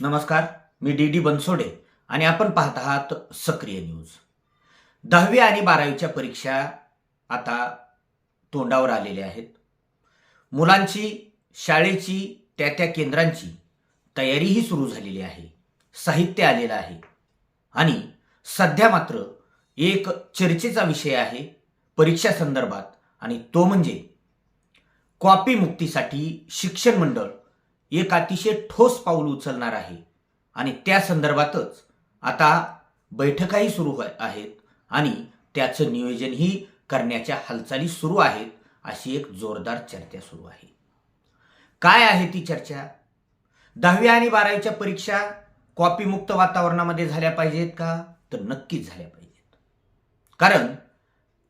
नमस्कार मी D D Bansode आणि आपण पाहत आहात सक्रिय न्यूज. दहावी आणि बारावीच्या परीक्षा आता तोंडावर आलेल्या आहेत. मुलांची शाळेची त्या त्या केंद्रांची तयारीही सुरू झालेली आहे. साहित्य आलेलं आहे. आणि सध्या मात्र एक चर्चेचा विषय आहे परीक्षा संदर्भात आणि तो म्हणजे कॉपी मुक्तीसाठी शिक्षण मंडळ एक अतिशय ठोस पाऊल उचलणार आहे. आणि त्या संदर्भातच आता बैठकाही सुरू हो-, आहेत आणि त्याचं नियोजनही करण्याच्या हालचाली सुरू आहेत अशी एक जोरदार चर्चा सुरू आहे. काय आहे ती चर्चा? दहावी आणि बारावीच्या परीक्षा कॉपीमुक्त वातावरणामध्ये झाल्या पाहिजेत का? तर नक्कीच झाल्या पाहिजेत. कारण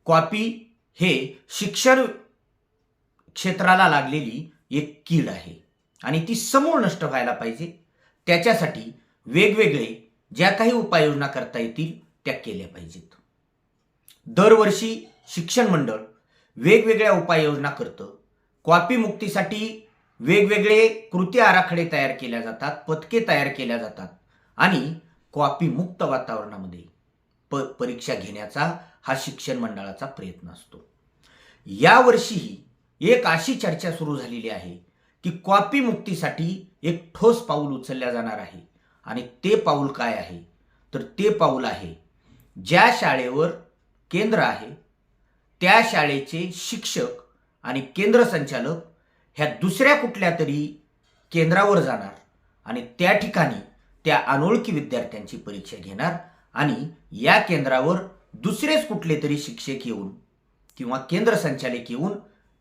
कॉपी हे शिक्षण क्षेत्राला लागलेली एक कीड आहे. आणि ती समूळ नष्ट व्हायला पाहिजे. त्याच्यासाठी वेगवेगळे ज्या काही उपाययोजना करता येतील त्या केल्या पाहिजेत. दरवर्षी शिक्षण मंडळ वेगवेगळ्या उपाययोजना करतं. कॉपी मुक्तीसाठी वेगवेगळे कृती आराखडे तयार केल्या जातात पथके तयार केल्या जातात आणि कॉपी मुक्त वातावरणामध्ये प परीक्षा घेण्याचा हा शिक्षण मंडळाचा प्रयत्न असतो. यावर्षीही एक अशी चर्चा सुरू झालेली आहे की कॉपी मुक्तीसाठी एक ठोस पाऊल उचलल्या जाणार आहे. आणि ते पाऊल काय आहे? तर ते पाऊल आहे ज्या शाळेवर केंद्र आहे त्या शाळेचे शिक्षक आणि केंद्र संचालक ह्या दुसऱ्या कुठल्या तरी केंद्रावर जाणार आणि त्या ठिकाणी त्या अनोळखी विद्यार्थ्यांची परीक्षा घेणार आणि या केंद्रावर दुसरेच कुठले तरी शिक्षक येऊन किंवा केंद्र संचालक येऊन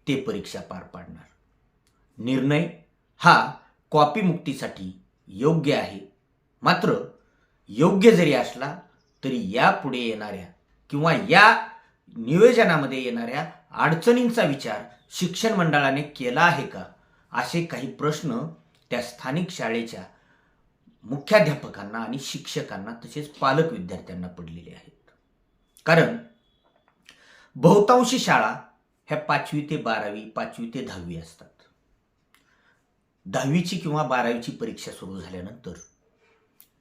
ते परीक्षा पार पाडणार. निर्णय हा कॉपी मुक्तीसाठी योग्य आहे. मात्र योग्य जरी असला तरी यापुढे येणाऱ्या किंवा या नियोजनामध्ये येणाऱ्या अडचणींचा विचार शिक्षण मंडळाने केला आहे का? असे काही प्रश्न त्या स्थानिक शाळेच्या मुख्याध्यापकांना आणि शिक्षकांना तसेच पालक विद्यार्थ्यांना पडलेले आहेत. कारण बहुतांशी शाळा ह्या पाचवी ते बारावी पाचवी ते दहावी असतात. दहावीची किंवा बारावीची परीक्षा सुरू झाल्यानंतर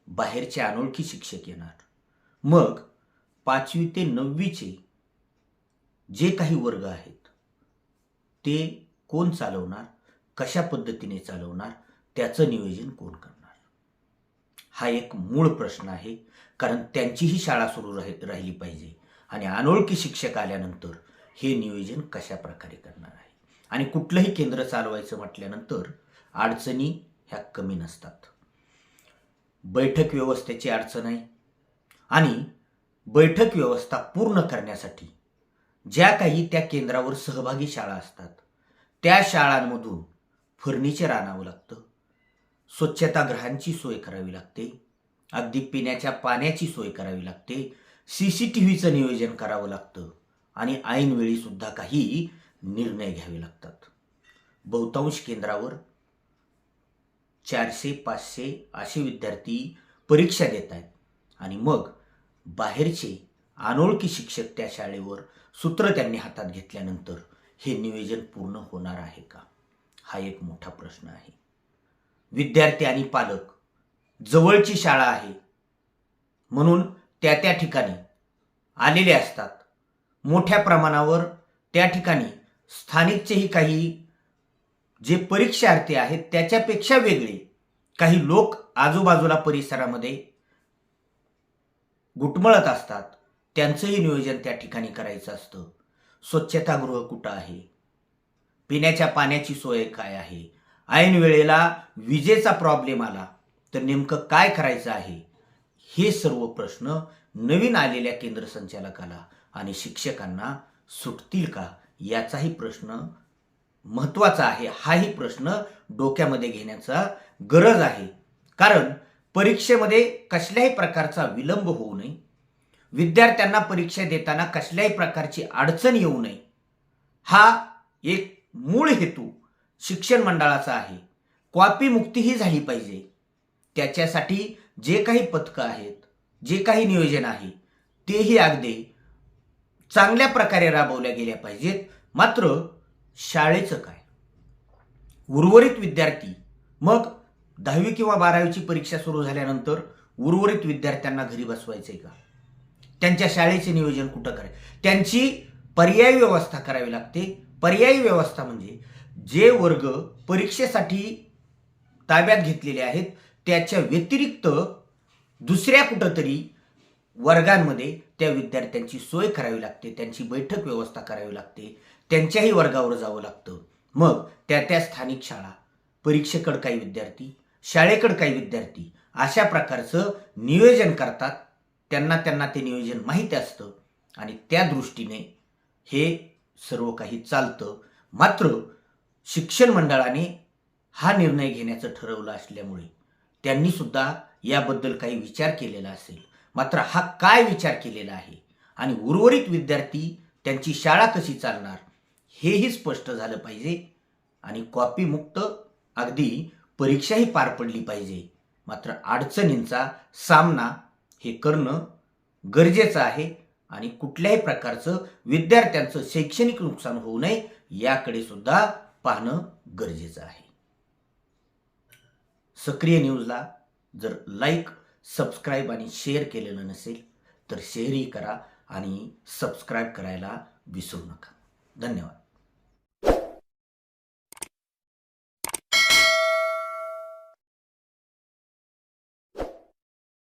बाहेरचे अनोळखी शिक्षक येणार. मग पाचवी ते नववीचे जे काही वर्ग आहेत ते कोण चालवणार? कशा पद्धतीने चालवणार? त्याचं नियोजन कोण करणार? हा एक मूळ प्रश्न आहे कारण त्यांचीही शाळा सुरू राहि राहिली पाहिजे आणि अनोळखी शिक्षक आल्यानंतर हे नियोजन कशा प्रकारे करणार आहे? आणि कुठलंही केंद्र चालवायचं म्हटल्यानंतर अडचणी ह्या कमी नसतात. बैठक व्यवस्थेची अडचण आहे. आणि बैठक व्यवस्था पूर्ण करण्यासाठी ज्या काही त्या केंद्रावर सहभागी शाळा असतात त्या शाळांमधून फर्निचर आणावं लागतं. स्वच्छतागृहांची सोय करावी लागते. अगदी पिण्याच्या पाण्याची सोय करावी लागते. सी सी टी व्हीचं नियोजन करावं लागतं. आणि ऐनवेळी सुद्धा काही निर्णय घ्यावे लागतात. बहुतांश केंद्रावर चारशे पाचशे असे विद्यार्थी परीक्षा देत आहेत. आणि मग बाहेरचे अनोळखी शिक्षक त्या शाळेवर सूत्र त्यांनी हातात घेतल्यानंतर हे नियोजन पूर्ण होणार आहे का? हा एक मोठा प्रश्न आहे. विद्यार्थी आणि पालक जवळची शाळा आहे. म्हणून त्या त्या ठिकाणी आलेले असतात. मोठ्या प्रमाणावर त्या ठिकाणी स्थानिकचेही काही जे परीक्षार्थी आहेत त्याच्यापेक्षा वेगळे. काही लोक आजूबाजूला परिसरामध्ये घुटमळत असतात. त्यांचंही नियोजन त्या ठिकाणी करायचं असतं. स्वच्छतागृह कुठं आहे? पिण्याच्या पाण्याची सोय काय आहे? ऐन वेळेला विजेचा प्रॉब्लेम आला तर नेमकं काय करायचं आहे? हे सर्व प्रश्न नवीन आलेल्या केंद्र संचालकाला आणि शिक्षकांना सुटतील का? याचाही प्रश्न महत्त्वाचा आहे. हाही प्रश्न डोक्यामध्ये घेण्याचा गरज आहे. कारण परीक्षेमध्ये कसल्याही प्रकारचा विलंब होऊ नये. विद्यार्थ्यांना परीक्षा देताना कसल्याही प्रकारची अडचण येऊ नये. हा एक मूळ हेतू शिक्षण मंडळाचा आहे. कॉपी मुक्तीही झाली पाहिजे. त्याच्यासाठी जे काही पथकं आहेत जे काही नियोजन आहे तेही अगदी चांगल्या प्रकारे राबवल्या गेल्या पाहिजेत. मात्र शाळेचं काय? उर्वरित विद्यार्थी मग दहावी किंवा बारावीची परीक्षा सुरू झाल्यानंतर उर्वरित विद्यार्थ्यांना घरी बसवायचंय का? त्यांच्या शाळेचे नियोजन कुठं करायचं त्यांची पर्यायी व्यवस्था करावी लागते. पर्यायी व्यवस्था म्हणजे जे वर्ग परीक्षेसाठी ताब्यात घेतलेले आहेत त्याच्या व्यतिरिक्त दुसऱ्या कुठंतरी वर्गांमध्ये त्या विद्यार्थ्यांची सोय करावी लागते त्यांची बैठक व्यवस्था करावी लागते त्यांच्याही वर्गावर जावं लागतं. मग त्या त्या स्थानिक शाळा परीक्षेकडं काही विद्यार्थी शाळेकडं काही विद्यार्थी अशा प्रकारचं नियोजन करतात. त्यांना त्यांना ते नियोजन माहीत असतं आणि त्या दृष्टीने हे सर्व काही चालतं. मात्र शिक्षण मंडळाने हा निर्णय घेण्याचं ठरवलं असल्यामुळे त्यांनी सुद्धा याबद्दल काही विचार केलेला असेल. मात्र हा काय विचार केलेला आहे आणि उर्वरित विद्यार्थी त्यांची शाळा कशी चालणार? हेही स्पष्ट झालं पाहिजे आणि कॉपीमुक्त अगदी परीक्षाही पार पडली पाहिजे. मात्र अडचणींचा सामना हे करणं गरजेचं आहे आणि कुठल्याही प्रकारचं विद्यार्थ्यांचं शैक्षणिक नुकसान होऊ नये याकडे सुद्धा पाहणं गरजेचं आहे. सक्रिय न्यूजला जर लाईक सबस्क्राईब आणि शेअर केलेलं नसेल तर शेअरही करा आणि सबस्क्राईब करायला विसरू नका. धन्यवाद.